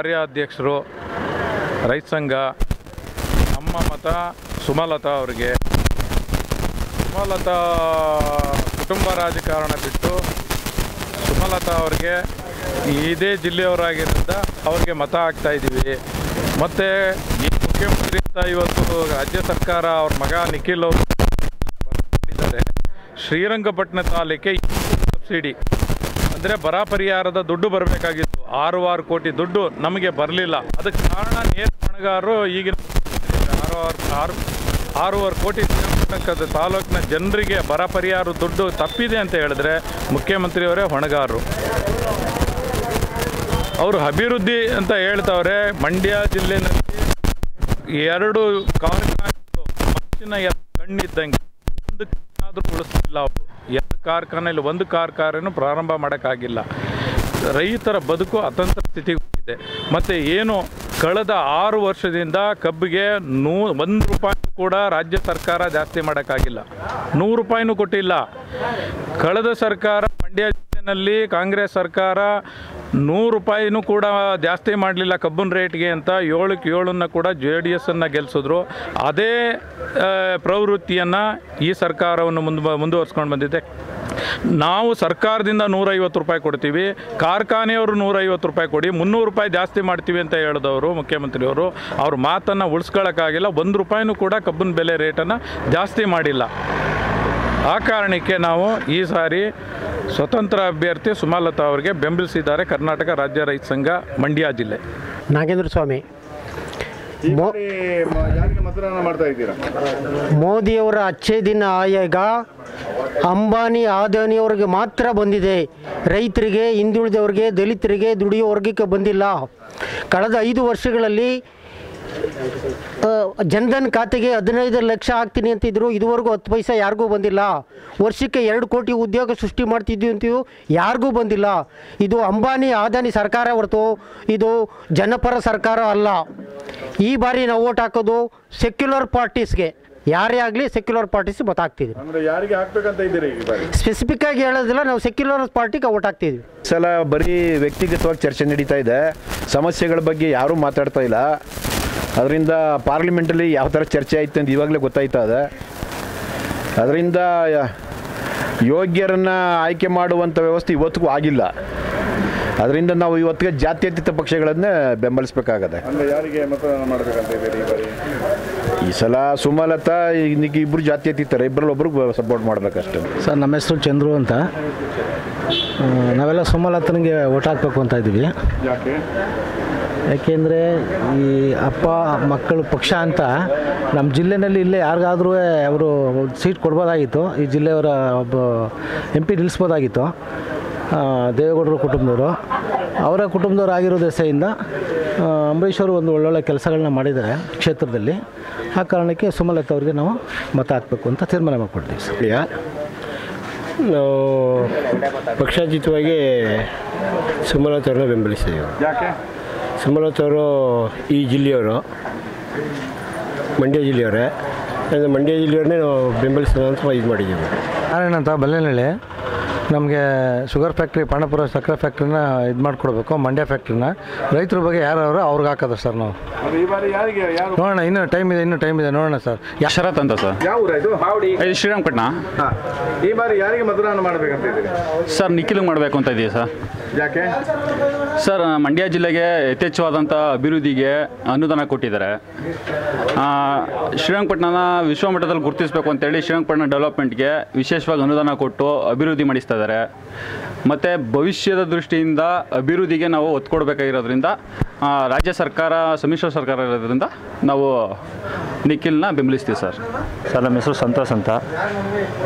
ಕಾರ್ಯಾಧ್ಯಕ್ಷರು, ರೈತ ಸಂಘ, ನಮ್ಮ ಮತ ಸುಮಲತಾ ಅವರಿಗೆ. ಸುಮಲತಾ ಕುಟುಂಬ ರಾಜಕಾರಣ ಬಿಟ್ಟು ಸುಮಲತಾ ಅವ್ರಿಗೆ ಇದೇ ಜಿಲ್ಲೆಯವರಾಗಿರೋದ್ರಿಂದ ಅವ್ರಿಗೆ ಮತ ಹಾಕ್ತಾ ಇದ್ದೀವಿ. ಮತ್ತು ಈ ಮುಖ್ಯಮಂತ್ರಿ ಇವತ್ತು ರಾಜ್ಯ ಸರ್ಕಾರ ಅವ್ರ ಮಗ ನಿಖಿಲ್ ಅವರು ಶ್ರೀರಂಗಪಟ್ಟಣ ತಾಲೂಕಿಗೆ ಸಬ್ಸಿಡಿ. ಅಂದರೆ ಬರ ಪರಿಹಾರದ ದುಡ್ಡು ಬರಬೇಕಾಗಿತ್ತು. ಆರು ಆರು ಕೋಟಿ ದುಡ್ಡು ನಮಗೆ ಬರಲಿಲ್ಲ. ಅದಕ್ಕೆ ಕಾರಣ ನೇರ ಹೊಣೆಗಾರರು ಈಗಿನ ಆರು ಆರು ಆರು ಆರೂವರೆ ಕೋಟಿ ತಾಲೂಕಿನ ಜನರಿಗೆ ಬರ ಪರಿಹಾರ ದುಡ್ಡು ತಪ್ಪಿದೆ ಅಂತ ಹೇಳಿದ್ರೆ ಮುಖ್ಯಮಂತ್ರಿಯವರೇ ಹೊಣೆಗಾರರು. ಅವರು ಅಭಿವೃದ್ಧಿ ಅಂತ ಹೇಳ್ತವ್ರೆ, ಮಂಡ್ಯ ಜಿಲ್ಲೆನಲ್ಲಿ ಎರಡು ಕಾರ್ಖಾನೆಗಳು ಮನುಷ್ಯನ ಕಣ್ಣಿದ್ದಂಗೆ ಒಂದು ಆದರೂ ಉಳಿಸ್ತಿಲ್ಲ ಅವರು. ಎರಡು ಕಾರ್ಖಾನೆಯಲ್ಲಿ ಒಂದು ಕಾರ್ಖಾನೆಯೂ ಪ್ರಾರಂಭ ಮಾಡೋಕ್ಕಾಗಿಲ್ಲ. ರೈತರ ಬದುಕು ಅತಂತ್ರ ಸ್ಥಿತಿಗೆ ಹೋಗಿದೆ ಮತ್ತು ಏನು ಕಳೆದ ಆರು ವರ್ಷದಿಂದ ಕಬ್ಬಿಗೆ ನೂ, ಒಂದು ರೂಪಾಯಿನೂ ಕೂಡ ರಾಜ್ಯ ಸರ್ಕಾರ ಜಾಸ್ತಿ ಮಾಡೋಕ್ಕಾಗಿಲ್ಲ. ನೂರು ರೂಪಾಯಿನೂ ಕೊಟ್ಟಿಲ್ಲ. ಕಳೆದ ಸರ್ಕಾರ ಮಂಡ್ಯ ಜಿಲ್ಲೆಯಲ್ಲಿ ಕಾಂಗ್ರೆಸ್ ಸರ್ಕಾರ ನೂರು ರೂಪಾಯಿನೂ ಕೂಡ ಜಾಸ್ತಿ ಮಾಡಲಿಲ್ಲ ಕಬ್ಬಿನ ರೇಟ್ಗೆ ಅಂತ ಏಳಕ್ಕೆ ಏಳನ್ನು ಕೂಡ ಜೆ ಡಿ ಎಸ್ಸನ್ನು ಗೆಲ್ಲಿಸಿದ್ರು ಅದೇ ಪ್ರವೃತ್ತಿಯನ್ನು ಈ ಸರ್ಕಾರವನ್ನು ಮುಂದೆ, ಮುಂದುವರ್ಸ್ಕೊಂಡು ಬಂದಿದೆ. ನಾವು ಸರ್ಕಾರದಿಂದ ನೂರೈವತ್ತು ರೂಪಾಯಿ ಕೊಡ್ತೀವಿ ಕಾರ್ಖಾನೆಯವರು ನೂರೈವತ್ತು ರೂಪಾಯಿ ಕೊಡಿ ಮುನ್ನೂರು ರೂಪಾಯಿ ಜಾಸ್ತಿ ಮಾಡ್ತೀವಿ ಅಂತ ಹೇಳಿದವರು ಮುಖ್ಯಮಂತ್ರಿಯವರು ಅವ್ರ ಮಾತನ್ನು ಉಳಿಸ್ಕೊಳ್ಳೋಕ್ಕಾಗಿಲ್ಲ ಒಂದು ರೂಪಾಯಿನೂ ಕೂಡ ಕಬ್ಬಿನ ಬೆಲೆ ರೇಟನ್ನು ಜಾಸ್ತಿ ಮಾಡಿಲ್ಲ. ಆ ಕಾರಣಕ್ಕೆ ನಾವು ಈ ಸಾರಿ ಸ್ವತಂತ್ರ ಅಭ್ಯರ್ಥಿ ಸುಮಲತಾ ಅವರಿಗೆ ಬೆಂಬಲಿಸಿದ್ದಾರೆ ಕರ್ನಾಟಕ ರಾಜ್ಯ ರೈತ ಸಂಘ ಮಂಡ್ಯ ಜಿಲ್ಲೆ. ನಾಗೇಂದ್ರ ಸ್ವಾಮಿ ಮೋದಿ ಮೋದಿಯವರ ಅಚ್ಚೆ ದಿನ ಆಯಾಗ ಅಂಬಾನಿ ಆದಾನಿಯವರಿಗೆ ಮಾತ್ರ ಬಂದಿದೆ. ರೈತರಿಗೆ, ಹಿಂದುಳಿದವ್ರಿಗೆ, ದಲಿತರಿಗೆ ದುಡಿಯೋ ವರ್ಗಕ್ಕೆ ಬಂದಿಲ್ಲ. ಕಳೆದ ಐದು ವರ್ಷಗಳಲ್ಲಿ ಜನಧನ್ ಖಾತೆಗೆ ಹದಿನೈದು ಲಕ್ಷ ಹಾಕ್ತೀನಿ ಅಂತಿದ್ರು. ಇದುವರೆಗೂ ಹತ್ತು ಪೈಸೆ ಯಾರಿಗೂ ಬಂದಿಲ್ಲ. ವರ್ಷಕ್ಕೆ ಎರಡು ಕೋಟಿ ಉದ್ಯೋಗ ಸೃಷ್ಟಿ ಮಾಡ್ತಿದ್ವಿ ಅಂತೀವಿ ಯಾರಿಗೂ ಬಂದಿಲ್ಲ. ಇದು ಅಂಬಾನಿ ಆದಾನಿ ಸರ್ಕಾರ ಹೊರತು ಇದು ಜನಪರ ಸರ್ಕಾರ ಅಲ್ಲ. ಈ ಬಾರಿ ನಾವು ಓಟ್ ಹಾಕೋದು ಸೆಕ್ಯುಲರ್ ಪಾರ್ಟೀಸ್ಗೆ ಯಾರೇ ಆಗಲಿ ಸೆಕ್ಯುಲರ್ ಪಾರ್ಟೀಸ್ ಮತ ಹಾಕ್ತಿದ್ವಿ ಅಂದ್ರೆ ಯಾರಿಗೆ ಹಾಕ್ಬೇಕಂತ ಇದ್ದೀರಿ ಈ ಬಾರಿ? ಸ್ಪೆಸಿಫಿಕ್ ಆಗಿ ಹೇಳೋದಿಲ್ಲ ನಾವು ಸೆಕ್ಯುಲರ್ ಪಾರ್ಟಿಗೆ ಓಟ್ ಹಾಕ್ತಿದ್ವಿ. ಸಲ ಬರೀ ವ್ಯಕ್ತಿಗತವಾಗಿ ಚರ್ಚೆ ನಡೀತಾ ಇದೆ. ಸಮಸ್ಯೆಗಳ ಬಗ್ಗೆ ಯಾರೂ ಮಾತಾಡ್ತಾ ಇಲ್ಲ. ಅದರಿಂದ ಪಾರ್ಲಿಮೆಂಟಲ್ಲಿ ಯಾವ ಥರ ಚರ್ಚೆ ಆಯ್ತು ಅಂತ ಇವಾಗಲೇ ಗೊತ್ತಾಯ್ತಾ ಇದೆ. ಅದರಿಂದ ಯೋಗ್ಯರನ್ನು ಆಯ್ಕೆ ಮಾಡುವಂಥ ವ್ಯವಸ್ಥೆ ಇವತ್ತಿಗೂ ಆಗಿಲ್ಲ. ಅದರಿಂದ ನಾವು ಇವತ್ತಿಗೆ ಜಾತ್ಯತೀತ ಪಕ್ಷಗಳನ್ನೇ ಇದ್ದೀರಿ ಈ ಸಲ ಸುಮಲತಾ ಈಗ ಇಬ್ಬರು ಜಾತ್ಯತೀತರ ಇಬ್ಬರಲ್ಲಿ ಒಬ್ರಿಗೆ ಸಪೋರ್ಟ್ ಮಾಡ್ಬೇಕಷ್ಟೇ. ಸರ್ ನಮ್ಮ ಹೆಸರು ಚಂದ್ರು ಅಂತ. ನಾವೆಲ್ಲ ಸುಮಲತನಿಗೆ ಓಟ್ ಹಾಕಬೇಕು ಅಂತ ಇದ್ದೀವಿ. ಯಾಕೆ? ಯಾಕೆಂದರೆ ಈ ಅಪ್ಪ ಮಕ್ಕಳು ಪಕ್ಷ ಅಂತ ನಮ್ಮ ಜಿಲ್ಲೆನಲ್ಲಿ ಇಲ್ಲೇ ಯಾರಿಗಾದ್ರೂ ಅವರು ಸೀಟ್ ಕೊಡ್ಬೋದಾಗಿತ್ತು. ಈ ಜಿಲ್ಲೆಯವರ ಒಬ್ಬ ಎಂ ಪಿ ನಿಲ್ಲಿಸ್ಬೋದಾಗಿತ್ತು. ದೇವೇಗೌಡರ ಕುಟುಂಬದವರು. ಅವರ ಕುಟುಂಬದವ್ರು ಆಗಿರೋ ದೆಸೆಯಿಂದ ಅಂಬರೀಶ್ವರು ಅಂಬರೀಷ್ ಅವರು ಒಂದು ಒಳ್ಳೊಳ್ಳೆ ಕೆಲಸಗಳನ್ನ ಮಾಡಿದ್ದಾರೆ ಕ್ಷೇತ್ರದಲ್ಲಿ. ಆ ಕಾರಣಕ್ಕೆ ಸುಮಲತಾ ಅವರಿಗೆ ನಾವು ಮತ ಹಾಕಬೇಕು ಅಂತ ತೀರ್ಮಾನ ಮಾಡಿಕೊಡ್ತೀವಿ ಸರ್. ನಾವು ಪಕ್ಷಾತೀತವಾಗಿ ಸುಮಲತಾ ಅವ್ರನ್ನ ಬೆಂಬಲಿಸ್ತೀವಿ ಯಾಕೆ? ಸುಮಲತಾ ಅವರು ಈ ಜಿಲ್ಲೆಯವರು ಮಂಡ್ಯ ಜಿಲ್ಲೆಯವರೇ. ಅಂದರೆ ಮಂಡ್ಯ ಜಿಲ್ಲೆಯವ್ರನ್ನೇ ನಾವು ಬೆಂಬಲಿಸೋದು ಅಂತ ಇದು ಮಾಡಿದ್ದೀವಿ. ನಾರಾಯಣ ಅಂತ ಬಲ್ಲೆನಹಳ್ಳಿ ನಮಗೆ ಶುಗರ್ ಫ್ಯಾಕ್ಟ್ರಿ ಪಾಣಪುರ ಸಕ್ಕರೆ ಫ್ಯಾಕ್ಟ್ರಿನ ಇದು ಮಾಡಿಕೊಡ್ಬೇಕು ಮಂಡ್ಯ ಫ್ಯಾಕ್ಟ್ರಿನ. ರೈತರ ಬಗ್ಗೆ ಯಾರು ಅವ್ರಿಗೆ ಹಾಕೋದು ಸರ್ ನಾವು. ಈ ಬಾರಿ ಯಾರಿಗೆ ಯಾರು? ನೋಡೋಣ ಇನ್ನೂ ಟೈಮ್ ಇದೆ ಇನ್ನೂ ಟೈಮ್ ಇದೆ ನೋಡೋಣ ಸರ್. ಶರತ್ ಅಂತ ಸರ್. ಯಾವ ಊರ ಇದು? ಇದು ಶ್ರೀರಂಗಪಟ್ಟಣ ಹಾ. ಈ ಬಾರಿ ಯಾರಿಗೆ ಮತದಾನ ಮಾಡಬೇಕಂತ ಇದ್ದೀರಿ? ಸರ್ ನಿಖಿಲ್ ಮಾಡಬೇಕು ಅಂತ ಇದೆಯಾ ಸರ್. ಯಾಕೆ? ಸರ್ ಮಂಡ್ಯ ಜಿಲ್ಲೆಗೆ ಯಥೇಚ್ಛವಾದಂಥ ಅಭಿವೃದ್ಧಿಗೆ ಅನುದಾನ ಕೊಟ್ಟಿದ್ದಾರೆ. ಆ, ಶ್ರೀರಂಗಪಟ್ಟಣನ ವಿಶ್ವಮಟ್ಟದಲ್ಲಿ ಗುರುತಿಸಬೇಕು ಅಂತೇಳಿ ಶ್ರೀರಂಗಪಟ್ಟಣ ಡೆವಲಪ್ಮೆಂಟ್ಗೆ ವಿಶೇಷವಾಗಿ ಅನುದಾನ ಕೊಟ್ಟು ಅಭಿವೃದ್ಧಿ ಮಾಡಿಸ್ತಾ ಇದ್ದಾರೆ. ಮತ್ತು ಭವಿಷ್ಯದ ದೃಷ್ಟಿಯಿಂದ ಅಭಿವೃದ್ಧಿಗೆ ನಾವು ಒತ್ತು ಕೊಡಬೇಕಾಗಿರೋದ್ರಿಂದ ರಾಜ್ಯ ಸರ್ಕಾರ, ಸಮ್ಮಿಶ್ರ ಸರ್ಕಾರ ಇರೋದ್ರಿಂದ ನಾವು ನಿಖಿಲ್ನ ಬೆಂಬಲಿಸ್ತೀವಿ ಸರ್. ಸರ್, ನಮ್ಮ ಹೆಸರು ಸಂತೋಷ್ ಅಂತ.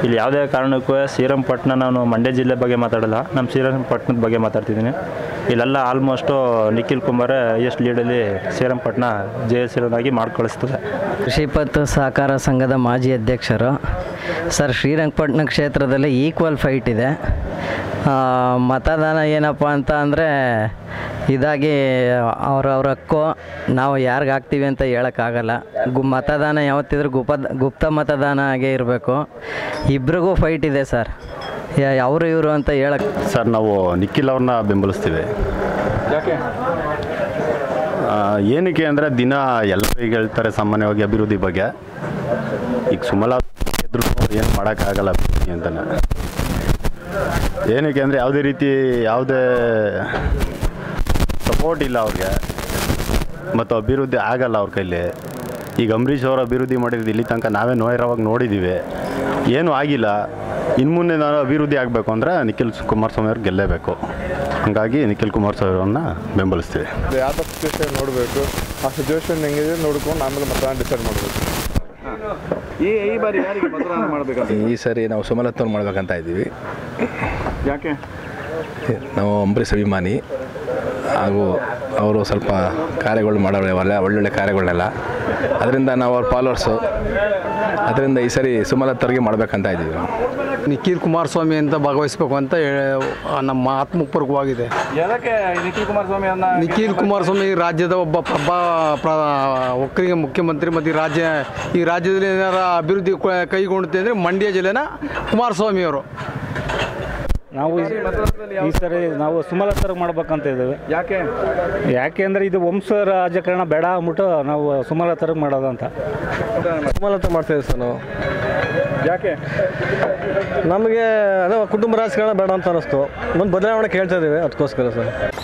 ಇಲ್ಲಿ ಯಾವುದೇ ಕಾರಣಕ್ಕೂ ಶ್ರೀರಂಗಪಟ್ಟಣ ನಾನು ಮಂಡ್ಯ ಜಿಲ್ಲೆ ಬಗ್ಗೆ ಮಾತಾಡಲ್ಲ. ನಮ್ಮ ಶ್ರೀರಂಗಪಟ್ಟಣದ ಬಗ್ಗೆ ಮಾತಾಡ್ತಿದ್ದೀನಿ. ಇಲ್ಲೆಲ್ಲ ಆಲ್ಮೋಸ್ಟು ನಿಖಿಲ್ ಕುಮಾರ್ ಎಸ್ ಲೀಡಲ್ಲಿ ಶ್ರೀರಂಗಪಟ್ಟಣ ಜಯಸಿರನಾಗಿ ಮಾಡ್ಕಳಿಸ್ತದೆ. ಕೃಷಿ ಪತ್ತು ಸಹಕಾರ ಸಂಘದ ಮಾಜಿ ಅಧ್ಯಕ್ಷರು. ಸರ್ ಶ್ರೀರಂಗಪಟ್ಟಣ ಕ್ಷೇತ್ರದಲ್ಲಿ ಈಕ್ವಲ್ ಫೈಟ್ ಇದೆ. ಮತದಾನ ಏನಪ್ಪ ಅಂತ ಅಂದರೆ ಇದಾಗಿ ಅವ್ರವ್ರ ಹಕ್ಕು ನಾವು ಯಾರಿಗೆ ಹಾಕ್ತೀವಿ ಅಂತ ಹೇಳೋಕ್ಕಾಗಲ್ಲ. ಗು, ಮತದಾನ ಯಾವತ್ತಿದ್ರೂ ಗುಪ ಗುಪ್ತ ಮತದಾನ ಆಗೇ ಇರಬೇಕು. ಇಬ್ರಿಗೂ ಫೈಟ್ ಇದೆ ಸರ್. ಅವರು ಇವರು ಅಂತ ಹೇಳಕ್ಕೆ ಸರ್ ನಾವು ನಿಖಿಲ್ ಅವ್ರನ್ನ ಬೆಂಬಲಿಸ್ತೀವಿ. ಯಾಕೆ? ಏನಕ್ಕೆ ಅಂದರೆ ದಿನ ಎಲ್ಲರೂ ಈಗ ಹೇಳ್ತಾರೆ ಸಾಮಾನ್ಯವಾಗಿ ಅಭಿವೃದ್ಧಿ ಬಗ್ಗೆ. ಈಗ ಸುಮಲಾ ಇದ್ರು ಏನು ಮಾಡೋಕ್ಕಾಗಲ್ಲ ಅಭಿವೃದ್ಧಿ ಅಂತಾನೆ. ಏನಕ್ಕೆ ಅಂದರೆ ಯಾವುದೇ ರೀತಿ ಯಾವುದೇ ಸಪೋರ್ಟ್ ಇಲ್ಲ ಅವ್ರಿಗೆ. ಮತ್ತು ಅಭಿವೃದ್ಧಿ ಆಗಲ್ಲ ಅವ್ರ ಕೈಲಿ. ಈಗ ಅಂಬರೀಷ್ ಅವರು ಅಭಿವೃದ್ಧಿ ಮಾಡಿರೋದು ಇಲ್ಲಿ ತನಕ ನಾವೇ ನೋಯಿರೋವಾಗ ನೋಡಿದ್ದೀವಿ ಏನೂ ಆಗಿಲ್ಲ. ಇನ್ನು ಮುಂದೆ ನಾನು ಅಭಿವೃದ್ಧಿ ಆಗಬೇಕು ಅಂದರೆ ನಿಖಿಲ್ ಕುಮಾರಸ್ವಾಮಿ ಅವ್ರು ಗೆಲ್ಲೇಬೇಕು. ಹಾಗಾಗಿ ನಿಖಿಲ್ ಕುಮಾರಸ್ವಾಮಿ ಅವರನ್ನ ಬೆಂಬಲಿಸ್ತೀವಿ. ಅದು ಯಾವ ಸಿಚುವೇಶನ್ ನೋಡಬೇಕು. ಆ ಸಿಚುವೇಶನ್ ಹೆಂಗಿದೆ ನೋಡ್ಕೊಂಡು ಆಮೇಲೆ ಮತದಾನ ಡಿಸೈಡ್ ಮಾಡಬೇಕು. ಈ ಈ ಬಾರಿ ಯಾರಿಗೆ ಮತದಾನ ಮಾಡಬೇಕಂತ ಈ ಸರಿ ನಾವು ಸುಮಲತ್ವನ್ ಮಾಡ್ಬೇಕಂತ ಇದ್ದೀವಿ. ಯಾಕೆ? ನಾವು ಅಂಬರೀಷ್ ಅಭಿಮಾನಿ ಹಾಗೂ ಅವರು ಸ್ವಲ್ಪ ಕಾರ್ಯಗಳು ಮಾಡೋಳೆ ಒಳ್ಳೆ ಒಳ್ಳೊಳ್ಳೆ ಕಾರ್ಯಗಳನ್ನೆಲ್ಲ. ಅದರಿಂದ ನಾವು ಅವ್ರ ಫಾಲೋವರ್ಸು ಅದರಿಂದ ಈ ಸರಿ ಸುಮಲತ್ತರಿಗೆ ಮಾಡಬೇಕಂತ ಇದ್ದೀವಿ. ನಾವು ನಿಖಿಲ್ ಕುಮಾರಸ್ವಾಮಿ ಅಂತ ಭಾಗವಹಿಸಬೇಕು ಅಂತ ಹೇಳ- ನಮ್ಮ ಆತ್ಮಪೂರ್ವಕವಾಗಿದೆ. ನಿಖಿಲ್ ಕುಮಾರಸ್ವಾಮಿ ನಿಖಿಲ್ ರಾಜ್ಯದ ಒಬ್ಬ ಪ್ರಭಾ ಒಕ್ಕರಿಗೆ ಮುಖ್ಯಮಂತ್ರಿ ಮತ್ತು ಈ ರಾಜ್ಯ ಈ ರಾಜ್ಯದಲ್ಲಿ ಏನಾರ ಅಭಿವೃದ್ಧಿ ಕೈಗೊಂಡಿದೆ ಅಂದರೆ ಮಂಡ್ಯ ಜಿಲ್ಲೆನ ಕುಮಾರಸ್ವಾಮಿ ಅವರು. ನಾವು ಈ- ಸರಿ ನಾವು ಸುಮಲತರ ಮಾಡ್ಬೇಕಂತ ಇದ್ದೇವೆ. ಯಾಕೆ? ಯಾಕೆ ಅಂದರೆ ಇದು ವಂಶ ರಾಜಕಾರಣ ಬೇಡ ಅಂದ್ಬಿಟ್ಟು ನಾವು ಸುಮಲತರ ಮಾಡೋದಂತ ಸುಮಲತ ಮಾಡ್ತಾ ಇದ್ದೀವಿ ಸರ್ ನಾವು. ಯಾಕೆ? ನಮಗೆ ಅದೇ ಕುಟುಂಬ ರಾಜಕಾರಣ ಬೇಡ ಅಂತ ಅನ್ನಿಸ್ತು. ಒಂದು ಬದಲಾವಣೆ ಕೇಳ್ತಾ ಇದ್ದೀವಿ ಅದಕ್ಕೋಸ್ಕರ ಸರ್.